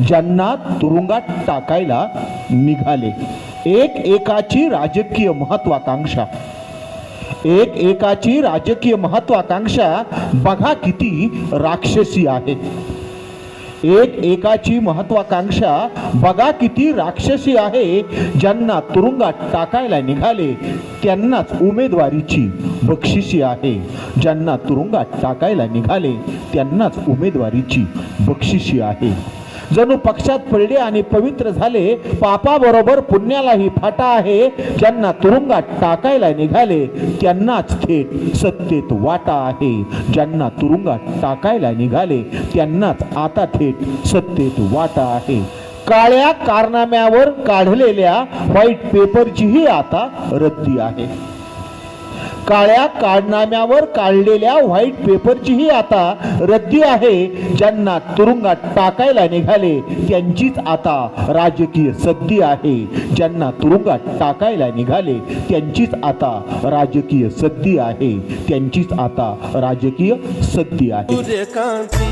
ज्यांना तुरुंगात टाकायला निघाले. एक एकाची राजकीय महत्वाकांक्षा एक एकाची राजकीय महत्वाकांक्षा बघा किती राक्षसी आहे. एक एकाची महत्वाकांक्षा बघा किती राक्षसी आहे ज्यांना तुरुंगात टाकायला निघाले त्यांनाच उमेदवारीची बक्षिसी आहे. ज्यांना तुरुंगात टाकायला निघाले त्यांनाच उमेदवारीची बक्षिसी आहे. जणू पक्षात पडले आणि पवित्र झाले पापाबरोबर पुण्यालाही फाटा आहे. ज्यांना तुरुंगात टाकायला निघाले. त्यांनाच थेट सत्तेत वाटा आहे. ज्यांना तुरुंगात टाकायला निघाले त्यांनाच आता थेट सत्तेत वाटा आहे. काळ्या कारनाम्यावर काढलेल्या व्हाईट पेपरचीही आता रद्दी आहे. काळ्या कारनाम्यावर काढलेल्या व्हाईट पेपरचीही आता रद्दी आहे. ज्यांना तुरुंगात टाकायला निघाले त्यांचीच आता राजकीय सद्दी आहे. ज्यांना तुरुंगात टाकायला निघाले त्यांचीच आता राजकीय सद्दी आहे. त्यांचीच आता राजकीय सद्दी आहे. सूर्यकांती